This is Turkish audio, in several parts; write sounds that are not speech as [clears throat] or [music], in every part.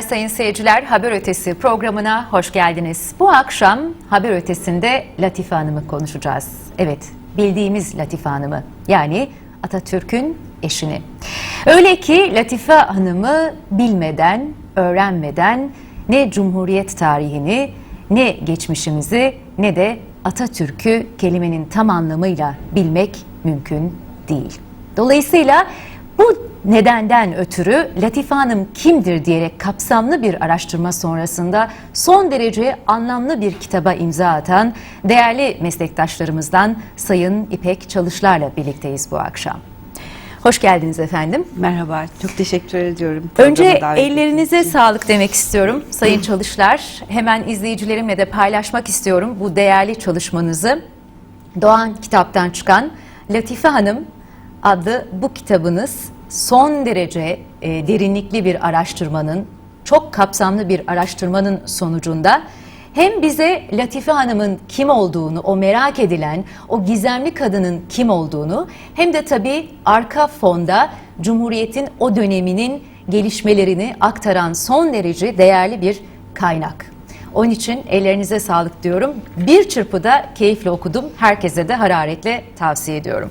Sayın seyirciler Haber Ötesi programına hoş geldiniz. Bu akşam Haber Ötesi'nde Latife Hanım'ı konuşacağız. Evet bildiğimiz Latife Hanım'ı yani Atatürk'ün eşini. Öyle ki Latife Hanım'ı bilmeden, öğrenmeden ne Cumhuriyet tarihini, ne geçmişimizi ne de Atatürk'ü kelimenin tam anlamıyla bilmek mümkün değil. Dolayısıyla nedenden ötürü Latife Hanım kimdir diyerek kapsamlı bir araştırma sonrasında son derece anlamlı bir kitaba imza atan değerli meslektaşlarımızdan Sayın İpek Çalışlar'la birlikteyiz bu akşam. Hoş geldiniz efendim. Merhaba, çok teşekkür ediyorum. Önce ellerinize için. sağlık demek istiyorum Sayın Çalışlar. Hemen izleyicilerimle de paylaşmak istiyorum bu değerli çalışmanızı. Doğan kitaptan çıkan Latife Hanım adlı bu kitabınız son derece e, derinlikli bir araştırmanın, çok kapsamlı bir araştırmanın sonucunda hem bize Latife Hanım'ın kim olduğunu, o merak edilen, o gizemli kadının kim olduğunu hem de tabii arka fonda Cumhuriyet'in o döneminin gelişmelerini aktaran son derece değerli bir kaynak. Onun için ellerinize sağlık diyorum. Bir çırpıda keyifle okudum. Herkese de hararetle tavsiye ediyorum.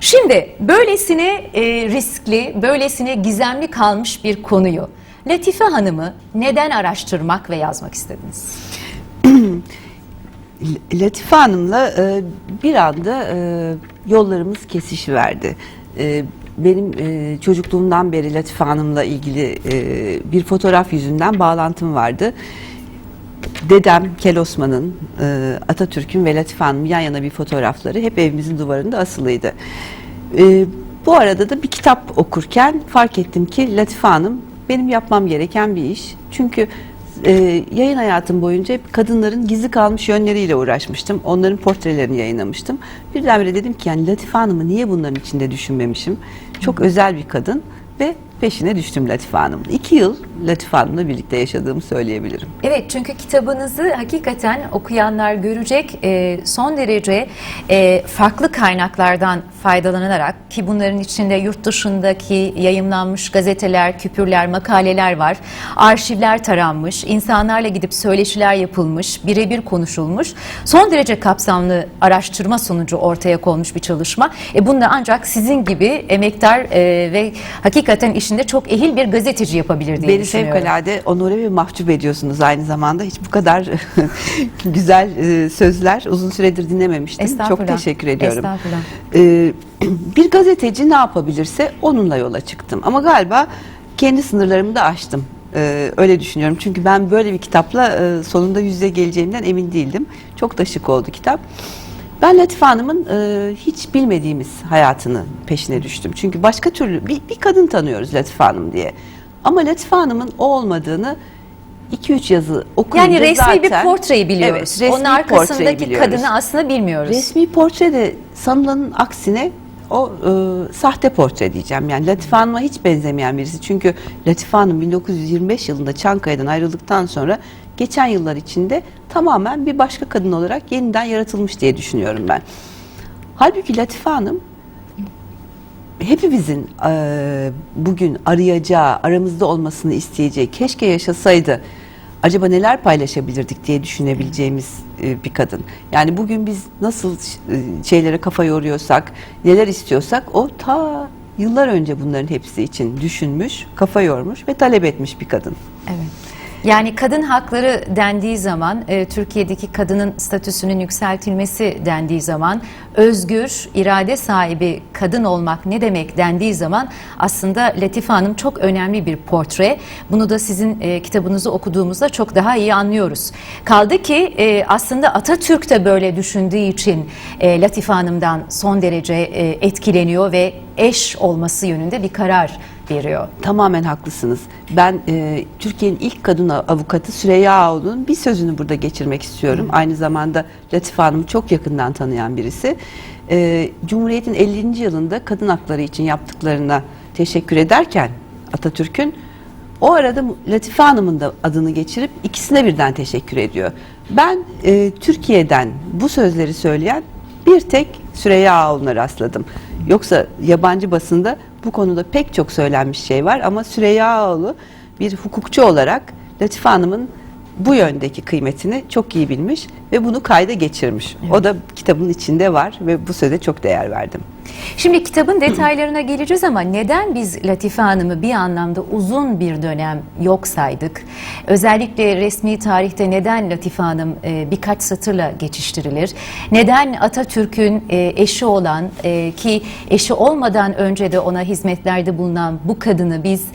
Şimdi böylesine e, riskli, böylesine gizemli kalmış bir konuyu Latife Hanım'ı neden araştırmak ve yazmak istediniz? [clears throat] Latife Hanım'la e, bir anda e, yollarımız kesişiverdi. E, benim e, çocukluğumdan beri Latife Hanım'la ilgili e, bir fotoğraf yüzünden bağlantım vardı. Dedem Kel Osman'ın, e, Atatürk'ün ve Latife Hanım'ın yan yana bir fotoğrafları hep evimizin duvarında asılıydı. E, bu arada da bir kitap okurken fark ettim ki Latife Hanım benim yapmam gereken bir iş. Çünkü e, yayın hayatım boyunca hep kadınların gizli kalmış yönleriyle uğraşmıştım. Onların portrelerini yayınlamıştım. Birdenbire dedim ki yani Latife Hanım'ı niye bunların içinde düşünmemişim? Çok özel bir kadın ve peşine düştüm Latife Hanım'ın. İki yıl Latife Hanım'la birlikte yaşadığımı söyleyebilirim. Evet çünkü kitabınızı hakikaten okuyanlar görecek e, son derece e, farklı kaynaklardan faydalanarak ki bunların içinde yurt dışındaki yayımlanmış gazeteler, küpürler, makaleler var. Arşivler taranmış, insanlarla gidip söyleşiler yapılmış, birebir konuşulmuş. Son derece kapsamlı araştırma sonucu ortaya konmuş bir çalışma. E, bunu da ancak sizin gibi emektar e, ve hakikaten işinde çok ehil bir gazeteci yapabilir diye Beni düşünüyorum. fevkalade onore ve mahcup ediyorsunuz aynı zamanda. Hiç bu kadar [laughs] güzel e, sözler uzun süredir dinlememiştim. Çok teşekkür ediyorum. Estağfurullah. E, [clears throat] bir gazeteci ne yapabilirse onunla yola çıktım. Ama galiba kendi sınırlarımı da aştım. E, öyle düşünüyorum. Çünkü ben böyle bir kitapla e, sonunda yüze geleceğimden emin değildim. Çok da şık oldu kitap. Ben Latife Hanım'ın e, hiç bilmediğimiz hayatını peşine düştüm. Çünkü başka türlü bir, bir kadın tanıyoruz Latife Hanım diye. Ama Latife Hanım'ın o olmadığını 2-3 yazı okuyunca Yani resmi zaten... bir portreyi biliyoruz. Evet, resmi Onun arkasındaki biliyoruz. kadını aslında bilmiyoruz. Resmi portre de sanılanın aksine o e, sahte portre diyeceğim. Yani Latife Hanım'a hiç benzemeyen birisi. Çünkü Latife Hanım 1925 yılında Çankaya'dan ayrıldıktan sonra geçen yıllar içinde tamamen bir başka kadın olarak yeniden yaratılmış diye düşünüyorum ben. Halbuki Latife Hanım hepimizin e, bugün arayacağı, aramızda olmasını isteyeceği, keşke yaşasaydı acaba neler paylaşabilirdik diye düşünebileceğimiz e, bir kadın. Yani bugün biz nasıl e, şeylere kafa yoruyorsak, neler istiyorsak o ta yıllar önce bunların hepsi için düşünmüş, kafa yormuş ve talep etmiş bir kadın. Evet. Yani kadın hakları dendiği zaman, e, Türkiye'deki kadının statüsünün yükseltilmesi dendiği zaman, özgür, irade sahibi kadın olmak ne demek dendiği zaman aslında Latife Hanım çok önemli bir portre. Bunu da sizin e, kitabınızı okuduğumuzda çok daha iyi anlıyoruz. Kaldı ki e, aslında Atatürk de böyle düşündüğü için e, Latife Hanım'dan son derece e, etkileniyor ve eş olması yönünde bir karar veriyor. Tamamen haklısınız. Ben e, Türkiye'nin ilk kadın avukatı Süreyya Ağoğlu'nun bir sözünü burada geçirmek istiyorum. Aynı zamanda Latife Hanım'ı çok yakından tanıyan birisi. E, Cumhuriyet'in 50. yılında kadın hakları için yaptıklarına teşekkür ederken Atatürk'ün o arada Latife Hanım'ın da adını geçirip ikisine birden teşekkür ediyor. Ben e, Türkiye'den bu sözleri söyleyen bir tek Süreyya Ağoğlu'na rastladım. Yoksa yabancı basında bu konuda pek çok söylenmiş şey var. Ama Süreyya Ağoğlu bir hukukçu olarak Latife Hanım'ın bu yöndeki kıymetini çok iyi bilmiş ve bunu kayda geçirmiş. O da kitabın içinde var ve bu söze çok değer verdim. Şimdi kitabın detaylarına geleceğiz ama neden biz Latife Hanım'ı bir anlamda uzun bir dönem yok saydık? Özellikle resmi tarihte neden Latife Hanım e, birkaç satırla geçiştirilir? Neden Atatürk'ün e, eşi olan e, ki eşi olmadan önce de ona hizmetlerde bulunan bu kadını biz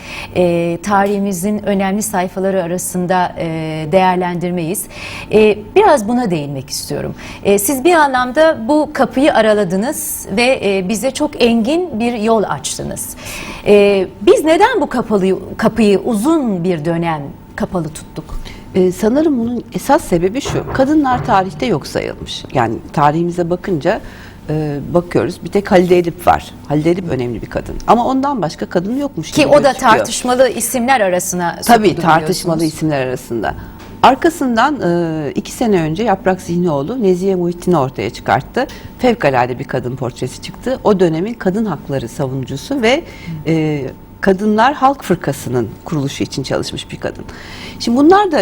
tarihimizin önemli sayfaları arasında değerlendirmeyiz? E, biraz buna değinmek istiyorum. E, siz bir anlamda bu kapıyı araladınız ve e, bize çok engin bir yol açtınız. Biz neden bu kapalı, kapıyı uzun bir dönem kapalı tuttuk? Ee, sanırım bunun esas sebebi şu. Kadınlar tarihte yok sayılmış. Yani tarihimize bakınca e, bakıyoruz. Bir tek Halide Edip var. Halide Edip önemli bir kadın. Ama ondan başka kadın yokmuş Ki o da gözüküyor. tartışmalı isimler arasına Tabii tartışmalı isimler arasında. Arkasından e, iki sene önce Yaprak Zihnioğlu Nezihe Muhittin'i ortaya çıkarttı. Fevkalade bir kadın portresi çıktı. O dönemin kadın hakları savunucusu ve e, Kadınlar Halk Fırkası'nın kuruluşu için çalışmış bir kadın. Şimdi bunlar da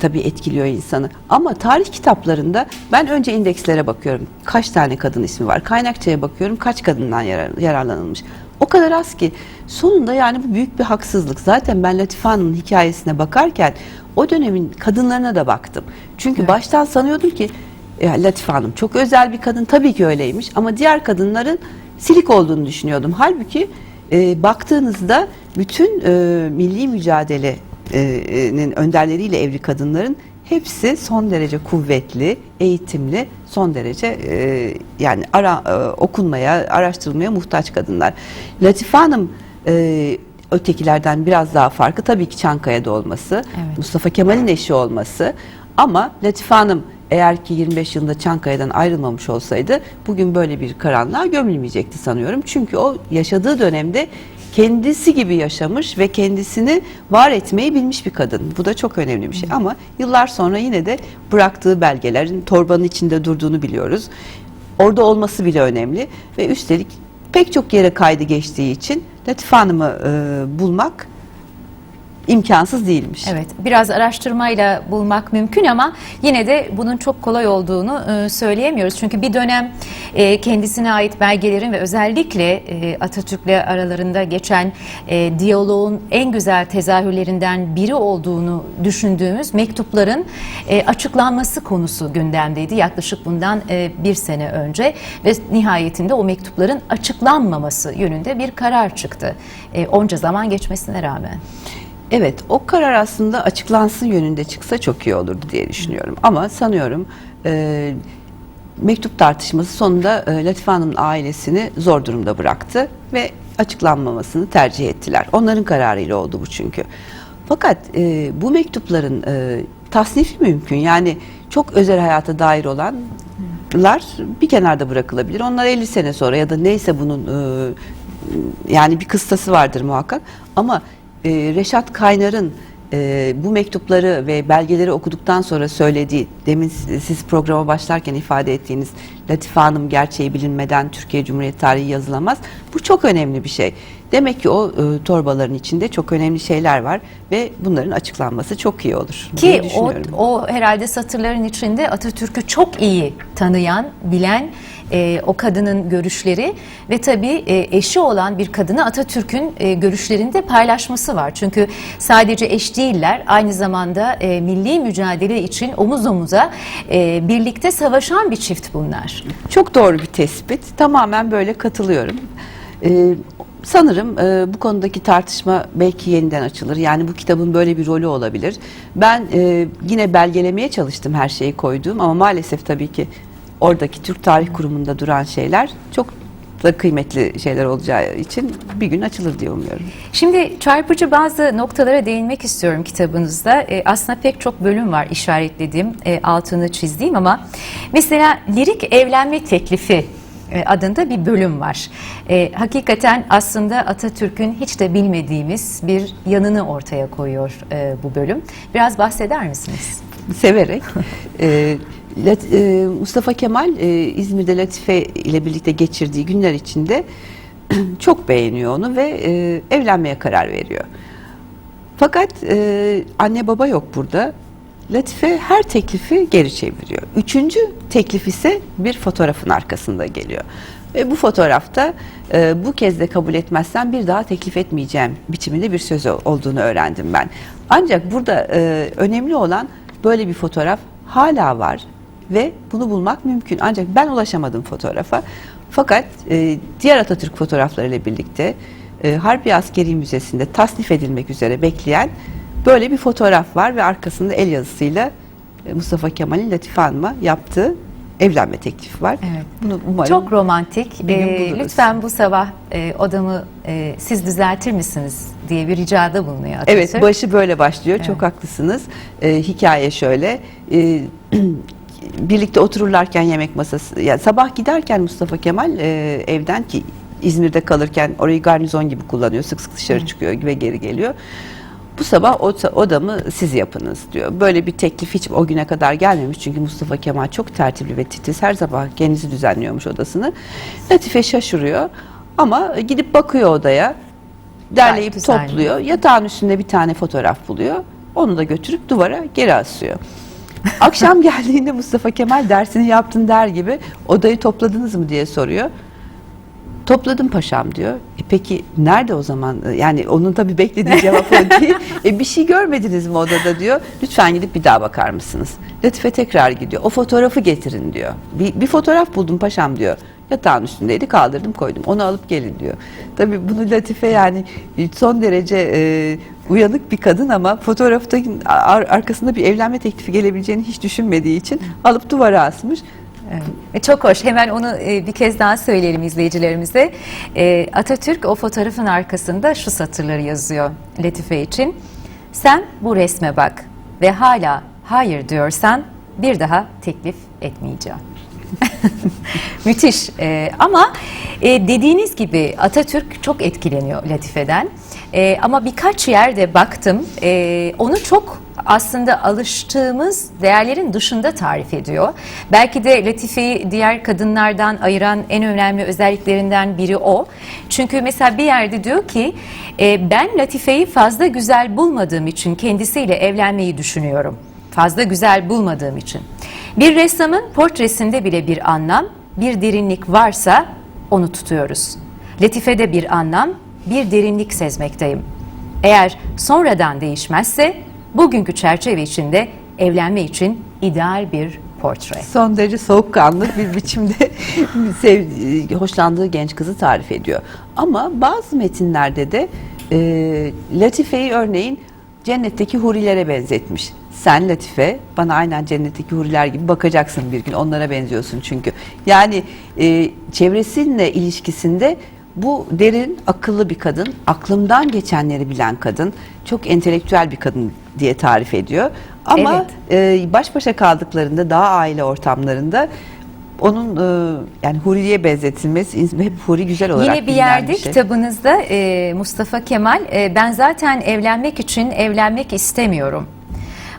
tabii etkiliyor insanı. Ama tarih kitaplarında ben önce indekslere bakıyorum. Kaç tane kadın ismi var? Kaynakçaya bakıyorum. Kaç kadından yarar- yararlanılmış? O kadar az ki sonunda yani bu büyük bir haksızlık. Zaten ben Latife Hanım'ın hikayesine bakarken o dönemin kadınlarına da baktım. Çünkü baştan sanıyordum ki ya Latife Hanım çok özel bir kadın tabii ki öyleymiş ama diğer kadınların silik olduğunu düşünüyordum. Halbuki e, baktığınızda bütün e, milli mücadelenin önderleriyle evli kadınların hepsi son derece kuvvetli, eğitimli, son derece e, yani ara, e, okunmaya, araştırılmaya muhtaç kadınlar. Latife Hanım e, ötekilerden biraz daha farklı tabii ki Çankaya'da olması, Evet. Mustafa Kemal'in eşi olması ama Latife Hanım eğer ki 25 yılında Çankaya'dan ayrılmamış olsaydı bugün böyle bir karanlığa gömülmeyecekti sanıyorum. Çünkü o yaşadığı dönemde kendisi gibi yaşamış ve kendisini var etmeyi bilmiş bir kadın. Bu da çok önemli bir şey ama yıllar sonra yine de bıraktığı belgelerin torbanın içinde durduğunu biliyoruz. Orada olması bile önemli ve üstelik pek çok yere kaydı geçtiği için Latife Hanım'ı e, bulmak imkansız değilmiş. Evet, biraz araştırmayla bulmak mümkün ama yine de bunun çok kolay olduğunu e, söyleyemiyoruz. Çünkü bir dönem e, kendisine ait belgelerin ve özellikle e, Atatürk'le aralarında geçen e, diyaloğun en güzel tezahürlerinden biri olduğunu düşündüğümüz mektupların açıklanması konusu gündemdeydi. Yaklaşık bundan bir sene önce ve nihayetinde o mektupların açıklanmaması yönünde bir karar çıktı. Onca zaman geçmesine rağmen. Evet, o karar aslında açıklansın yönünde çıksa çok iyi olurdu diye düşünüyorum. Ama sanıyorum e, mektup tartışması sonunda e, Latife Hanım'ın ailesini zor durumda bıraktı ve açıklanmamasını tercih ettiler. Onların kararıyla oldu bu çünkü. Fakat e, bu mektupların e, tasnifi mümkün. Yani çok özel hayata dair olanlar bir kenarda bırakılabilir. Onlar 50 sene sonra ya da neyse bunun e, yani bir kıstası vardır muhakkak. Ama e, Reşat Kaynar'ın e, bu mektupları ve belgeleri okuduktan sonra söylediği, demin siz programa başlarken ifade ettiğiniz Latife Hanım gerçeği bilinmeden Türkiye Cumhuriyeti tarihi yazılamaz. Bu çok önemli bir şey. Demek ki o e, torbaların içinde çok önemli şeyler var ve bunların açıklanması çok iyi olur Ki o, o herhalde satırların içinde Atatürk'ü çok iyi tanıyan, bilen e, o kadının görüşleri ve tabii e, eşi olan bir kadını Atatürk'ün e, görüşlerini de paylaşması var. Çünkü sadece eş değiller, aynı zamanda e, milli mücadele için omuz omuza e, birlikte savaşan bir çift bunlar. Çok doğru bir tespit. Tamamen böyle katılıyorum. Ee, sanırım e, bu konudaki tartışma belki yeniden açılır. Yani bu kitabın böyle bir rolü olabilir. Ben e, yine belgelemeye çalıştım her şeyi koyduğum ama maalesef tabii ki oradaki Türk Tarih Kurumu'nda duran şeyler çok da kıymetli şeyler olacağı için bir gün açılır diye umuyorum. Şimdi çarpıcı bazı noktalara değinmek istiyorum kitabınızda. E, aslında pek çok bölüm var işaretlediğim, e, altını çizdiğim ama mesela lirik evlenme teklifi e, adında bir bölüm var. E, hakikaten aslında Atatürk'ün hiç de bilmediğimiz bir yanını ortaya koyuyor e, bu bölüm. Biraz bahseder misiniz? severek. [laughs] e, e, Mustafa Kemal e, İzmir'de Latife ile birlikte geçirdiği günler içinde [clears throat] çok beğeniyor onu ve e, evlenmeye karar veriyor. Fakat e, anne baba yok burada. Latife her teklifi geri çeviriyor. Üçüncü teklif ise bir fotoğrafın arkasında geliyor. Ve bu fotoğrafta e, bu kez de kabul etmezsen bir daha teklif etmeyeceğim biçiminde bir söz olduğunu öğrendim ben. Ancak burada e, önemli olan böyle bir fotoğraf hala var ve bunu bulmak mümkün. Ancak ben ulaşamadım fotoğrafa. Fakat e, diğer Atatürk fotoğraflarıyla birlikte e, Harbi Askeri Müzesi'nde tasnif edilmek üzere bekleyen böyle bir fotoğraf var ve arkasında el yazısıyla e, Mustafa Kemal'in Latife Hanım'a yaptığı evlenme teklifi var. Evet. Bunu umarım Çok romantik. Ee, lütfen bu sabah e, odamı e, siz düzeltir misiniz diye bir ricada bulunuyor Atatürk. Evet başı böyle başlıyor. Evet. Çok haklısınız. Ee, hikaye şöyle. e, [clears throat] birlikte otururlarken yemek masası. Yani sabah giderken Mustafa Kemal e, evden ki İzmir'de kalırken orayı garnizon gibi kullanıyor. Sık sık dışarı çıkıyor ve geri geliyor. Bu sabah o odamı siz yapınız diyor. Böyle bir teklif hiç o güne kadar gelmemiş. Çünkü Mustafa Kemal çok tertipli ve titiz. Her sabah kendisi düzenliyormuş odasını. Latife şaşırıyor. Ama gidip bakıyor odaya. Derleyip topluyor. Yatağın üstünde bir tane fotoğraf buluyor. Onu da götürüp duvara geri asıyor. [laughs] Akşam geldiğinde Mustafa Kemal dersini yaptın der gibi odayı topladınız mı diye soruyor. Topladım paşam diyor. E peki nerede o zaman? Yani onun tabii beklediği cevap o [laughs] değil. E bir şey görmediniz mi odada diyor. Lütfen gidip bir daha bakar mısınız? Latife tekrar gidiyor. O fotoğrafı getirin diyor. Bir, bir fotoğraf buldum paşam diyor. Yatağın üstündeydi kaldırdım koydum. Onu alıp gelin diyor. Tabii bunu Latife yani son derece e, uyanık bir kadın ama fotoğrafta ar- arkasında bir evlenme teklifi gelebileceğini hiç düşünmediği için alıp duvara asmış. Evet. E, Çok hoş. Hemen onu e, bir kez daha söyleyelim izleyicilerimize. E, Atatürk o fotoğrafın arkasında şu satırları yazıyor Latife için. Sen bu resme bak ve hala hayır diyorsan bir daha teklif etmeyeceğim. [laughs] Müthiş. Ee, ama e, dediğiniz gibi Atatürk çok etkileniyor Latife'den. Ee, ama birkaç yerde baktım, e, onu çok aslında alıştığımız değerlerin dışında tarif ediyor. Belki de Latife'yi diğer kadınlardan ayıran en önemli özelliklerinden biri o. Çünkü mesela bir yerde diyor ki, e, ben Latife'yi fazla güzel bulmadığım için kendisiyle evlenmeyi düşünüyorum. Fazla güzel bulmadığım için. Bir ressamın portresinde bile bir anlam, bir derinlik varsa onu tutuyoruz. Latifede bir anlam, bir derinlik sezmekteyim. Eğer sonradan değişmezse bugünkü çerçeve içinde evlenme için ideal bir portre. son derece soğukkanlı bir biçimde [laughs] sev, hoşlandığı genç kızı tarif ediyor. Ama bazı metinlerde de e, Latife'yi örneğin cennetteki hurilere benzetmiş. Sen Latife bana aynen cennetteki huriler gibi bakacaksın bir gün onlara benziyorsun çünkü. Yani e, çevresinle ilişkisinde bu derin, akıllı bir kadın, aklımdan geçenleri bilen kadın, çok entelektüel bir kadın diye tarif ediyor. Ama Evet. e, baş başa kaldıklarında daha aile ortamlarında onun e, yani Huri'ye benzetilmesi hep Huri güzel olarak Yine bir yerde şey. kitabınızda e, Mustafa Kemal e, ben zaten evlenmek için evlenmek istemiyorum.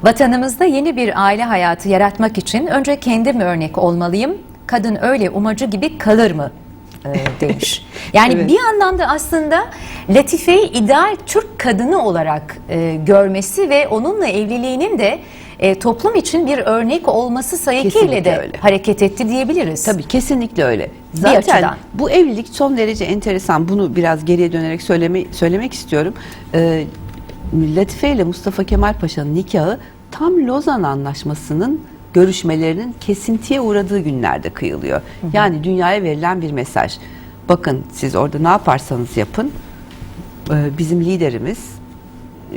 Vatanımızda yeni bir aile hayatı yaratmak için önce kendim örnek olmalıyım. Kadın öyle umacı gibi kalır mı? e, [laughs] demiş. Yani Evet. bir anlamda aslında Latife'yi ideal Türk kadını olarak e, görmesi ve onunla evliliğinin de e, toplum için bir örnek olması Kesinlikle de öyle. hareket etti diyebiliriz. Tabii kesinlikle öyle. Zaten bu evlilik son derece enteresan. Bunu biraz geriye dönerek söyleme, söylemek istiyorum. Ee, Latife ile Mustafa Kemal Paşa'nın nikahı tam Lozan Anlaşması'nın görüşmelerinin kesintiye uğradığı günlerde kıyılıyor. Yani dünyaya verilen bir mesaj. Bakın siz orada ne yaparsanız yapın e, bizim liderimiz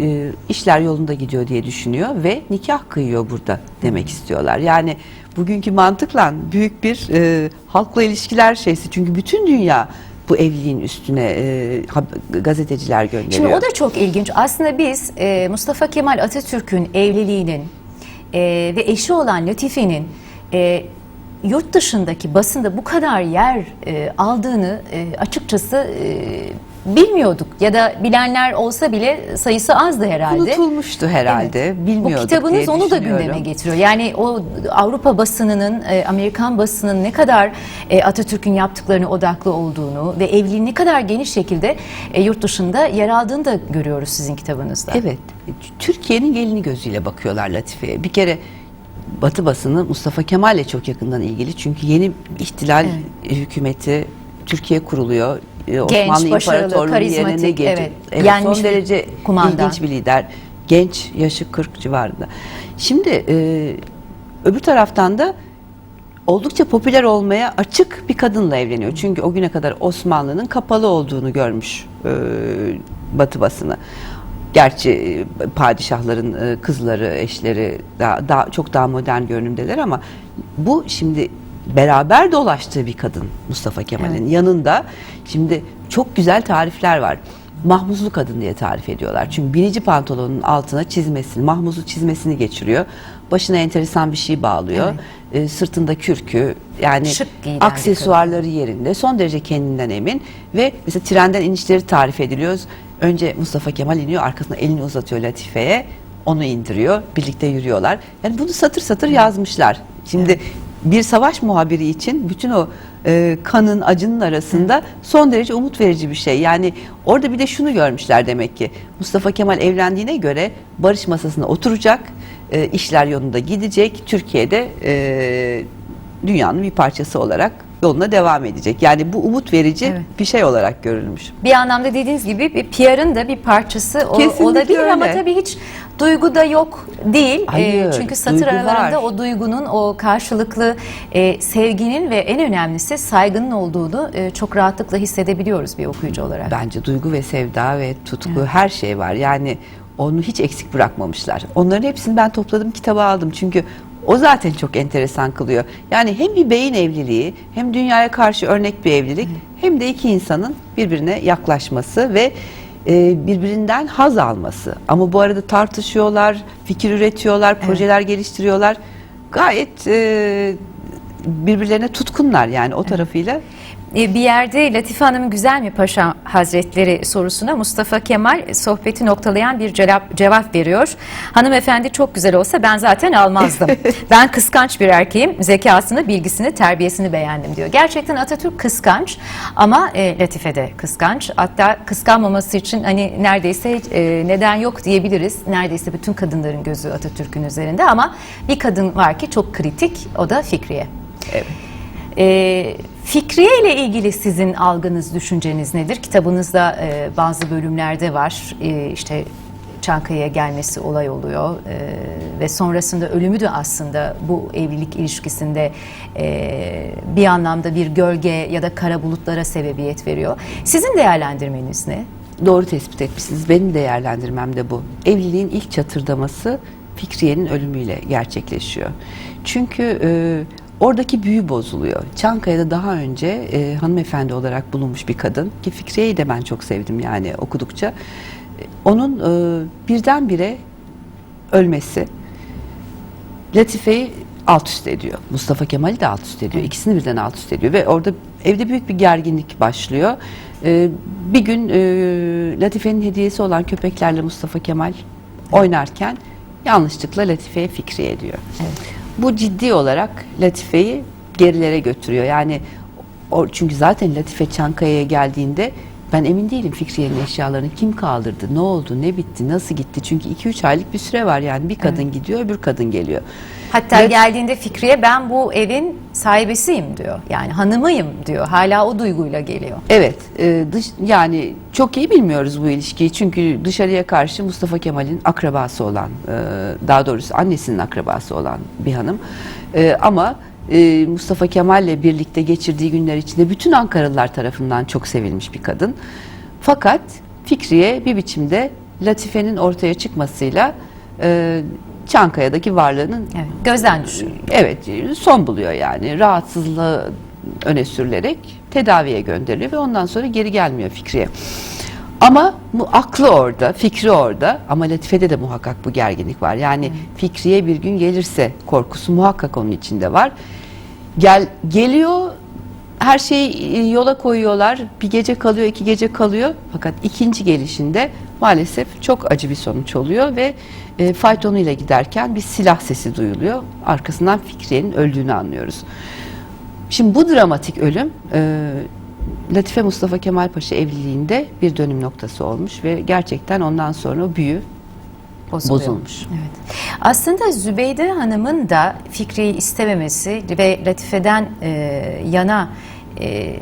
e, işler yolunda gidiyor diye düşünüyor ve nikah kıyıyor burada demek istiyorlar. Yani bugünkü mantıkla büyük bir e, halkla ilişkiler şeysi çünkü bütün dünya bu evliliğin üstüne e, gazeteciler gönderiyor. Şimdi o da çok ilginç. Aslında biz e, Mustafa Kemal Atatürk'ün evliliğinin e, ve eşi olan Latife'nin e, yurt dışındaki basında bu kadar yer e, aldığını e, açıkçası e, bilmiyorduk ya da bilenler olsa bile sayısı azdı herhalde. Unutulmuştu herhalde. Bu Bilmiyorduk kitabınız diye onu da gündeme getiriyor. Yani o Avrupa basınının, e, Amerikan basınının ne kadar e, Atatürk'ün yaptıklarına odaklı olduğunu ve evliliğin ne kadar geniş şekilde e, yurt dışında yer aldığını da görüyoruz sizin kitabınızda. Evet. Türkiye'nin gelini gözüyle bakıyorlar Latife'ye. Bir kere Batı basını Mustafa Kemal'le çok yakından ilgili. Çünkü yeni ihtilal hükümeti Türkiye kuruluyor. Ee, Osmanlı başarılı, İmparatorluğu yerine ne karizmatik, gelecek? evet. Evet, Yenmiş son bir derece kumandan. ilginç bir lider. Genç, yaşı 40 civarında. Şimdi e, öbür taraftan da oldukça popüler olmaya açık bir kadınla evleniyor. Çünkü o güne kadar Osmanlı'nın kapalı olduğunu görmüş e, Batı basını. Gerçi e, padişahların e, kızları, eşleri daha, daha çok daha modern görünümdeler ama bu şimdi beraber dolaştığı bir kadın Mustafa Kemal'in yanında. Şimdi çok güzel tarifler var. Mahmuzlu kadın diye tarif ediyorlar. Çünkü binici pantolonun altına çizmesini, mahmuzlu çizmesini geçiriyor. Başına enteresan bir şey bağlıyor. E, sırtında kürkü yani aksesuarları yerinde. Son derece kendinden emin ve mesela trenden inişleri tarif ediliyoruz. Önce Mustafa Kemal iniyor, arkasına elini uzatıyor Latife'ye. Onu indiriyor, birlikte yürüyorlar. Yani bunu satır satır yazmışlar. Şimdi bir savaş muhabiri için bütün o e, kanın, acının arasında son derece umut verici bir şey. Yani orada bir de şunu görmüşler demek ki. Mustafa Kemal evlendiğine göre barış masasına oturacak, e, işler yolunda gidecek. Türkiye'de e, dünyanın bir parçası olarak yoluna devam edecek. Yani bu umut verici Evet. bir şey olarak görülmüş. Bir anlamda dediğiniz gibi bir PR'ın da bir parçası o- Kesinlikle olabilir ama öyle. tabii hiç duygu da yok değil. Hayır, Ee, çünkü satır aralarında var. o duygunun, o karşılıklı e, sevginin ve en önemlisi saygının olduğunu e, çok rahatlıkla hissedebiliyoruz bir okuyucu olarak. Bence duygu ve sevda ve tutku her şey var. Yani onu hiç eksik bırakmamışlar. Onların hepsini ben topladım kitaba aldım. Çünkü o zaten çok enteresan kılıyor. Yani hem bir beyin evliliği hem dünyaya karşı örnek bir evlilik hem de iki insanın birbirine yaklaşması ve e, birbirinden haz alması. Ama bu arada tartışıyorlar, fikir üretiyorlar, projeler geliştiriyorlar. Gayet e, birbirlerine tutkunlar yani o tarafıyla. E, Bir yerde Latife Hanım'ın Güzel mi Paşa Hazretleri sorusuna Mustafa Kemal sohbeti noktalayan bir cevap, cevap veriyor. Hanımefendi çok güzel olsa ben zaten almazdım. [laughs] ben kıskanç bir erkeğim. Zekasını, bilgisini, terbiyesini beğendim diyor. Gerçekten Atatürk kıskanç ama e, Latife de kıskanç. Hatta kıskanmaması için hani neredeyse e, neden yok diyebiliriz. Neredeyse bütün kadınların gözü Atatürk'ün üzerinde ama bir kadın var ki çok kritik o da Fikriye. Evet. Ee, Fikriye ile ilgili sizin algınız, düşünceniz nedir? Kitabınızda e, bazı bölümlerde var. E, işte Çankaya'ya gelmesi olay oluyor E, ve sonrasında ölümü de aslında bu evlilik ilişkisinde e, bir anlamda bir gölge ya da kara bulutlara sebebiyet veriyor. Sizin değerlendirmeniz ne? Doğru tespit etmişsiniz. Benim değerlendirmem de bu. Evliliğin ilk çatırdaması Fikriye'nin ölümüyle gerçekleşiyor. Çünkü e, oradaki büyü bozuluyor. Çankaya'da daha önce e, hanımefendi olarak bulunmuş bir kadın ki Fikriye'yi de ben çok sevdim yani okudukça. E, Onun e, birdenbire ölmesi Latife'yi alt üst ediyor. Mustafa Kemal'i de alt üst ediyor. İkisini birden alt üst ediyor ve orada evde büyük bir gerginlik başlıyor. Ee, bir gün e, Latife'nin hediyesi olan köpeklerle Mustafa Kemal oynarken yanlışlıkla Latife'ye Fikriye ediyor. Bu ciddi olarak Latife'yi gerilere götürüyor. Yani çünkü zaten Latife Çankaya'ya geldiğinde ben emin değilim Fikriye'nin eşyalarını kim kaldırdı, ne oldu, ne bitti, nasıl gitti. Çünkü 2-3 aylık bir süre var yani bir kadın gidiyor öbür kadın geliyor. Hatta Evet. geldiğinde Fikriye ben bu evin sahibesiyim diyor. Yani hanımıyım diyor. Hala o duyguyla geliyor. Evet, e, dış, yani çok iyi bilmiyoruz bu ilişkiyi çünkü dışarıya karşı Mustafa Kemal'in akrabası olan, e, daha doğrusu annesinin akrabası olan bir hanım. E, ama e, Mustafa Kemal'le birlikte geçirdiği günler içinde bütün Ankaralılar tarafından çok sevilmiş bir kadın. Fakat Fikriye bir biçimde Latife'nin ortaya çıkmasıyla e, Çankaya'daki varlığının Evet. Gözden düşürüyor. Evet, son buluyor yani. Rahatsızlığı öne sürülerek tedaviye gönderiliyor ve ondan sonra geri gelmiyor Fikriye. Ama bu aklı orada, fikri orada ama Latife'de de muhakkak bu gerginlik var. Yani Fikriye bir gün gelirse korkusu muhakkak onun içinde var. Gel geliyor her şeyi e, yola koyuyorlar. Bir gece kalıyor, iki gece kalıyor. Fakat ikinci gelişinde maalesef çok acı bir sonuç oluyor ve e, faytonuyla giderken bir silah sesi duyuluyor. Arkasından Fikriye'nin öldüğünü anlıyoruz. Şimdi bu dramatik ölüm e, Latife Mustafa Kemal Paşa evliliğinde bir dönüm noktası olmuş ve gerçekten ondan sonra büyü Bozuluyor. bozulmuş. Evet. Aslında Zübeyde Hanım'ın da Fikri'yi istememesi ve Latife'den e, yana e,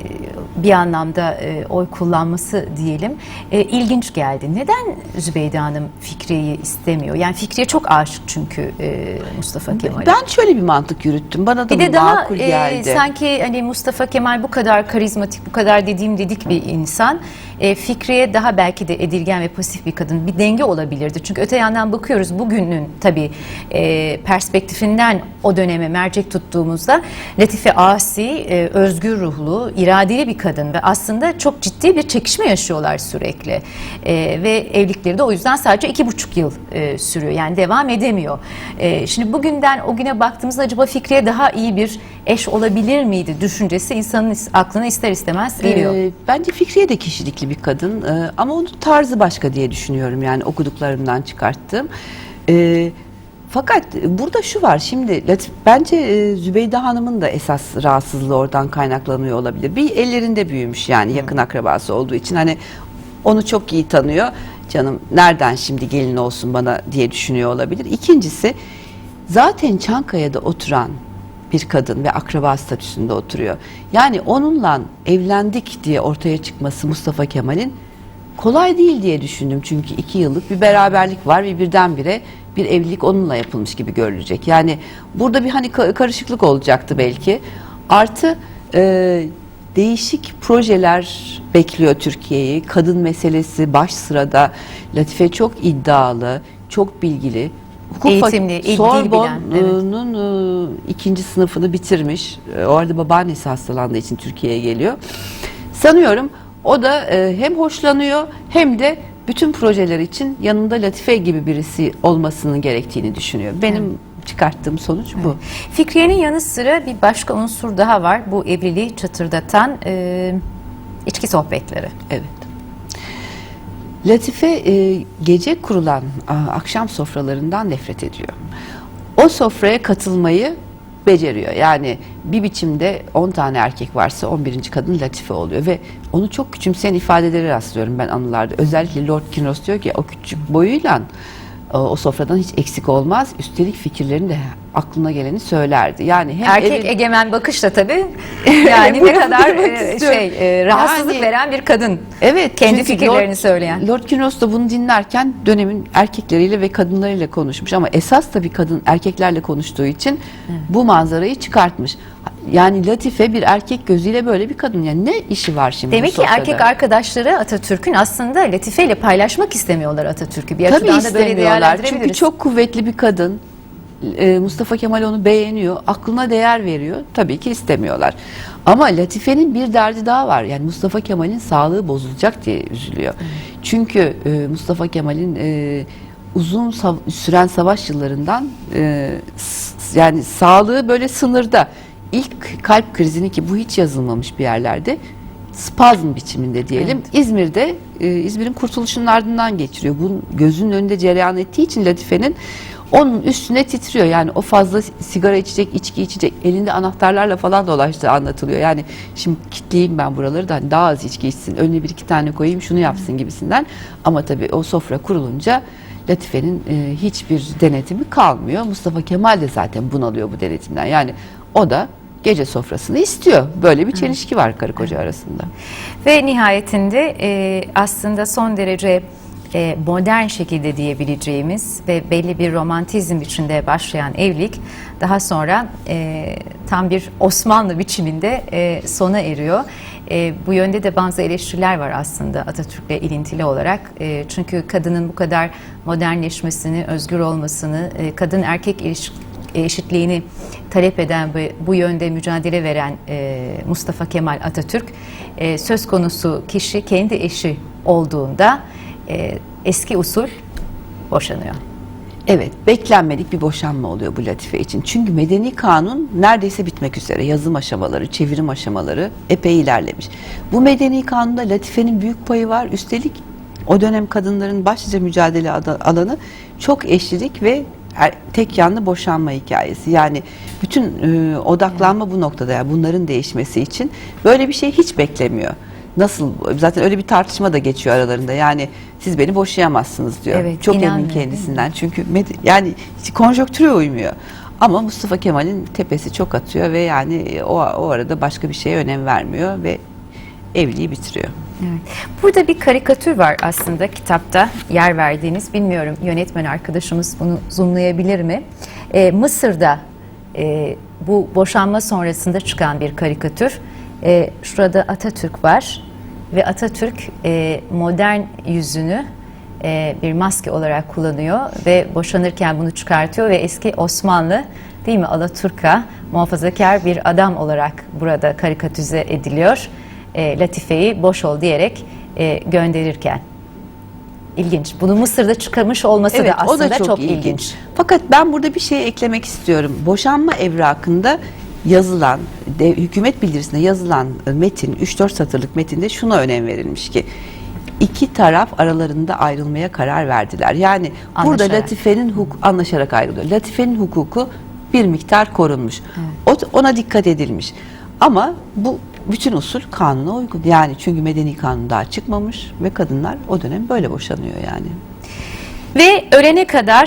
bir anlamda e, oy kullanması diyelim e, ilginç geldi. Neden Zübeyde Hanım Fikri'yi istemiyor? Yani Fikri'ye çok aşık çünkü e, Mustafa Kemal. Ben şöyle bir mantık yürüttüm. Bana da Bir de daha makul e, geldi. sanki hani Mustafa Kemal bu kadar karizmatik, bu kadar dediğim dedik bir insan. E, Fikriye daha belki de edilgen ve pasif bir kadın. Bir denge olabilirdi. Çünkü öte yandan bakıyoruz bugünün tabii e, perspektifinden o döneme mercek tuttuğumuzda Latife asi, e, özgür ruhlu, iradeli bir kadın ve aslında çok ciddi bir çekişme yaşıyorlar sürekli. E, ve evlilikleri de o yüzden sadece iki buçuk yıl e, sürüyor. Yani devam edemiyor. E, şimdi bugünden o güne baktığımızda acaba Fikriye daha iyi bir eş olabilir miydi düşüncesi insanın aklına ister istemez geliyor. Ee, bence Fikriye de kişilikli bir kadın Ee, ama onun tarzı başka diye düşünüyorum yani okuduklarımdan çıkarttım. Ee, fakat burada şu var şimdi Latif- bence e, Zübeyde Hanım'ın da esas rahatsızlığı oradan kaynaklanıyor olabilir. Bir ellerinde büyümüş yani yakın akrabası olduğu için hani onu çok iyi tanıyor. Canım nereden şimdi gelin olsun bana diye düşünüyor olabilir. İkincisi zaten Çankaya'da oturan bir kadın ve akraba statüsünde oturuyor. Yani onunla evlendik diye ortaya çıkması Mustafa Kemal'in kolay değil diye düşündüm. Çünkü iki yıllık bir beraberlik var ve birdenbire bir evlilik onunla yapılmış gibi görülecek. Yani burada bir hani ka- karışıklık olacaktı belki. Artı e, değişik projeler bekliyor Türkiye'yi. Kadın meselesi baş sırada. Latife çok iddialı, çok bilgili. Hukuk Eğitimli, il- dil Sorbonne, bilen, evet. e, ikinci sınıfını bitirmiş. E, O arada babaannesi hastalandığı için Türkiye'ye geliyor. Sanıyorum o da e, hem hoşlanıyor hem de bütün projeler için yanında Latife gibi birisi olmasının gerektiğini düşünüyor. Benim çıkarttığım sonuç bu. Fikriye'nin yanı sıra bir başka unsur daha var. Bu evliliği çatırdatan e, içki sohbetleri. Evet. Latife e, gece kurulan a, akşam sofralarından nefret ediyor. O sofraya katılmayı beceriyor. Yani bir biçimde 10 tane erkek varsa 11. kadın Latife oluyor ve onu çok küçümseyen ifadeleri rastlıyorum ben anılarda. Özellikle Lord Kinross diyor ki o küçük boyuyla o sofradan hiç eksik olmaz. Üstelik fikirlerini de aklına geleni söylerdi. Yani hem Erkek evin- egemen bakışla tabii [laughs] yani ne kadar e, şey e, rahatsızlık Yani- veren bir kadın. Evet. Kendi fikirlerini Lord- söyleyen. Lord Kinross da bunu dinlerken dönemin erkekleriyle ve kadınlarıyla konuşmuş ama esas da bir kadın erkeklerle konuştuğu için bu manzarayı çıkartmış. Yani Latife bir erkek gözüyle böyle bir kadın. Yani ne işi var şimdi Demek ki erkek arkadaşları Atatürk'ün aslında Latife ile paylaşmak istemiyorlar Atatürk'ü. Bir Tabii da böyle istemiyorlar. Çünkü çok kuvvetli bir kadın. Ee, Mustafa Kemal onu beğeniyor, aklına değer veriyor. Tabii ki istemiyorlar. Ama Latife'nin bir derdi daha var. Yani Mustafa Kemal'in sağlığı bozulacak diye üzülüyor. Çünkü e, Mustafa Kemal'in e, uzun süren savaş yıllarından e, yani sağlığı böyle sınırda. İlk kalp krizini ki bu hiç yazılmamış bir yerlerde spazm biçiminde diyelim. İzmir'de e, İzmir'in kurtuluşunun ardından geçiriyor. Bunun gözünün önünde cereyan ettiği için Latife'nin onun üstüne titriyor. Yani o fazla sigara içecek, içki içecek, elinde anahtarlarla falan dolaştığı anlatılıyor. Yani şimdi kitleyeyim ben buraları da hani daha az içki içsin, önüne bir iki tane koyayım, şunu yapsın gibisinden. Ama tabii o sofra kurulunca Latife'nin e, hiçbir denetimi kalmıyor. Mustafa Kemal de zaten bunalıyor bu denetimden. Yani o da gece sofrasını istiyor. Böyle bir çelişki var karı koca arasında. Ve nihayetinde e, aslında son derece e, modern şekilde diyebileceğimiz ve belli bir romantizm içinde başlayan evlilik daha sonra e, tam bir Osmanlı biçiminde e, sona eriyor. E, bu yönde de bazı eleştiriler var aslında Atatürk'le ilintili olarak. E, çünkü kadının bu kadar modernleşmesini, özgür olmasını, e, kadın erkek ilişki eşitliğini talep eden ve bu yönde mücadele veren e, Mustafa Kemal Atatürk e, söz konusu kişi kendi eşi olduğunda e, eski usul boşanıyor. Evet, beklenmedik bir boşanma oluyor bu latife için. Çünkü medeni kanun neredeyse bitmek üzere. Yazım aşamaları, çevirim aşamaları epey ilerlemiş. Bu medeni kanunda latifenin büyük payı var. Üstelik o dönem kadınların başlıca mücadele alanı çok eşlilik ve er- tek yanlı boşanma hikayesi. Yani bütün e, odaklanma bu noktada. Yani bunların değişmesi için böyle bir şey hiç beklemiyor. Nasıl zaten öyle bir tartışma da geçiyor aralarında. Yani siz beni boşayamazsınız diyor. Evet, çok emin kendisinden. Çünkü yani konjonktüre uymuyor. Ama Mustafa Kemal'in tepesi çok atıyor ve yani o, o arada başka bir şeye önem vermiyor ve evliliği bitiriyor. Evet. Burada bir karikatür var aslında kitapta yer verdiğiniz. Bilmiyorum yönetmen arkadaşımız bunu zoomlayabilir mi? Ee, Mısır'da e, bu boşanma sonrasında çıkan bir karikatür. Ee, şurada Atatürk var ve Atatürk e, modern yüzünü e, bir maske olarak kullanıyor ve boşanırken bunu çıkartıyor ve eski Osmanlı değil mi Alaturka muhafazakar bir adam olarak burada karikatüze ediliyor. E, Latife'yi boş ol diyerek e, gönderirken. İlginç. Bunu Mısır'da çıkarmış olması da aslında çok, ilginç. Fakat ben burada bir şey eklemek istiyorum. Boşanma evrakında yazılan, de, hükümet bildirisinde yazılan metin, 3-4 satırlık metinde şuna önem verilmiş ki iki taraf aralarında ayrılmaya karar verdiler. Yani burada Anlaşarak. Latife'nin huk anlaşarak ayrılıyor. Latife'nin hukuku bir miktar korunmuş. O, ona dikkat edilmiş. Ama bu bütün usul kanuna uygun. Yani çünkü medeni kanun daha çıkmamış ve kadınlar o dönem böyle boşanıyor yani. Ve ölene kadar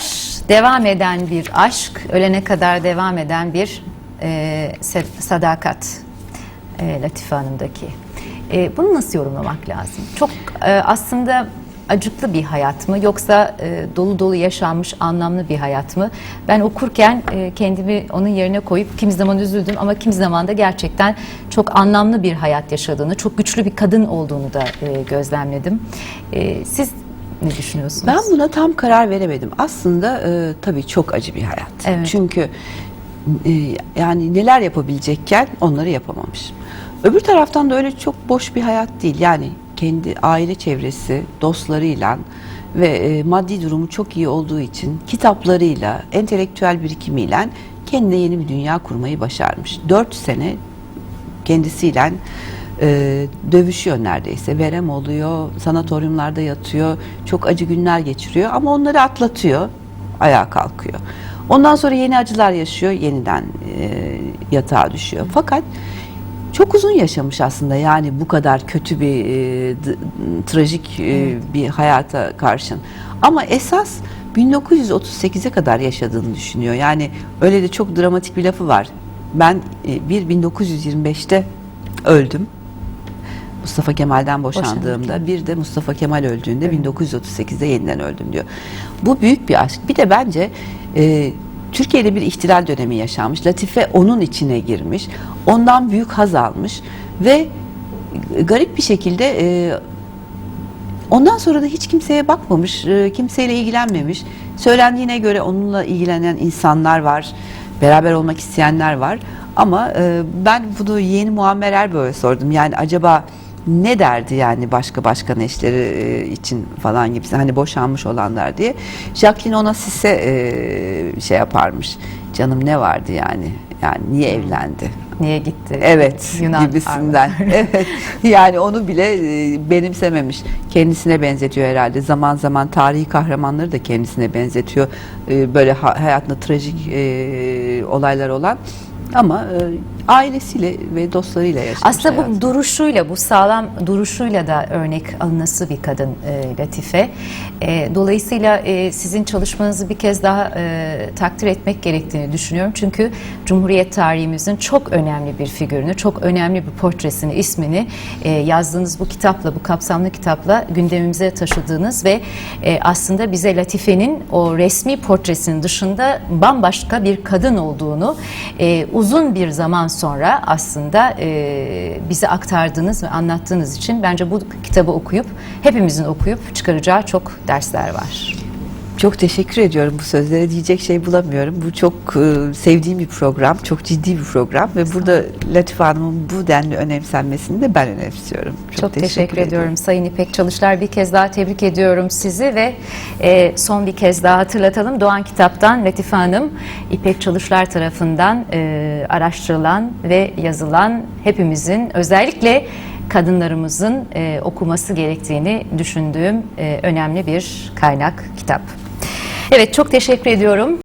devam eden bir aşk, ölene kadar devam eden bir e, sadakat e, Latife Hanım'daki. E, bunu nasıl yorumlamak lazım? Çok e, aslında acıklı bir hayat mı yoksa e, dolu dolu yaşanmış anlamlı bir hayat mı? Ben okurken e, kendimi onun yerine koyup kimi zaman üzüldüm ama kimi zaman da gerçekten çok anlamlı bir hayat yaşadığını, çok güçlü bir kadın olduğunu da e, gözlemledim. E, siz ne düşünüyorsunuz? Ben buna tam karar veremedim. Aslında e, tabii çok acı bir hayat. Evet. Çünkü e, yani neler yapabilecekken onları yapamamış. Öbür taraftan da öyle çok boş bir hayat değil. Yani kendi aile çevresi, dostlarıyla ve e, maddi durumu çok iyi olduğu için kitaplarıyla, entelektüel birikimiyle kendine yeni bir dünya kurmayı başarmış. Dört sene kendisiyle e, dövüşüyor neredeyse. Verem oluyor, sanatoryumlarda yatıyor, çok acı günler geçiriyor ama onları atlatıyor, ayağa kalkıyor. Ondan sonra yeni acılar yaşıyor, yeniden e, yatağa düşüyor. Fakat çok uzun yaşamış aslında yani bu kadar kötü bir e, trajik e, bir hayata karşın. Ama esas 1938'e kadar yaşadığını düşünüyor. Yani öyle de çok dramatik bir lafı var. Ben e, bir 1925'te öldüm. Mustafa Kemal'den boşandığımda bir de Mustafa Kemal öldüğünde 1938'de yeniden öldüm diyor. Bu büyük bir aşk. Bir de bence e, Türkiye'de bir ihtilal dönemi yaşanmış. Latife onun içine girmiş. Ondan büyük haz almış ve garip bir şekilde e, Ondan sonra da hiç kimseye bakmamış, e, kimseyle ilgilenmemiş. Söylendiğine göre onunla ilgilenen insanlar var, beraber olmak isteyenler var. Ama e, ben bunu yeni Muammer Erboğ'a sordum. Yani acaba ne derdi yani başka başkan eşleri e, için falan gibisi hani boşanmış olanlar diye. Jacqueline ona sise e, şey yaparmış. Canım ne vardı yani? Yani niye evlendi? Niye gitti? Evet Yunan gibisinden. [laughs] evet. Yani onu bile e, benimsememiş. Kendisine benzetiyor herhalde. Zaman zaman tarihi kahramanları da kendisine benzetiyor. Böyle ha- hayatında trajik olaylar olan ama ailesiyle ve dostlarıyla yaşamış. Aslında hayatını. bu duruşuyla, bu sağlam duruşuyla da örnek alınası bir kadın e, Latife. E, dolayısıyla e, sizin çalışmanızı bir kez daha e, takdir etmek gerektiğini düşünüyorum. Çünkü Cumhuriyet tarihimizin çok önemli bir figürünü, çok önemli bir portresini, ismini e, yazdığınız bu kitapla, bu kapsamlı kitapla gündemimize taşıdığınız ve e, aslında bize Latife'nin o resmi portresinin dışında bambaşka bir kadın olduğunu e, uzun bir zaman sonra aslında e, bize aktardığınız ve anlattığınız için bence bu kitabı okuyup hepimizin okuyup çıkaracağı çok dersler var. Çok teşekkür ediyorum bu sözlere. Diyecek şey bulamıyorum. Bu çok e, sevdiğim bir program, çok ciddi bir program ve burada Latife Hanım'ın bu denli önemsenmesini de ben önemsiyorum. Çok, teşekkür, ediyorum Sayın İpek Çalışlar. Bir kez daha tebrik ediyorum sizi ve e, son bir kez daha hatırlatalım. Doğan Kitap'tan Latife Hanım, İpek Çalışlar tarafından e, araştırılan ve yazılan hepimizin özellikle kadınlarımızın e, okuması gerektiğini düşündüğüm e, önemli bir kaynak kitap. Evet çok teşekkür ediyorum.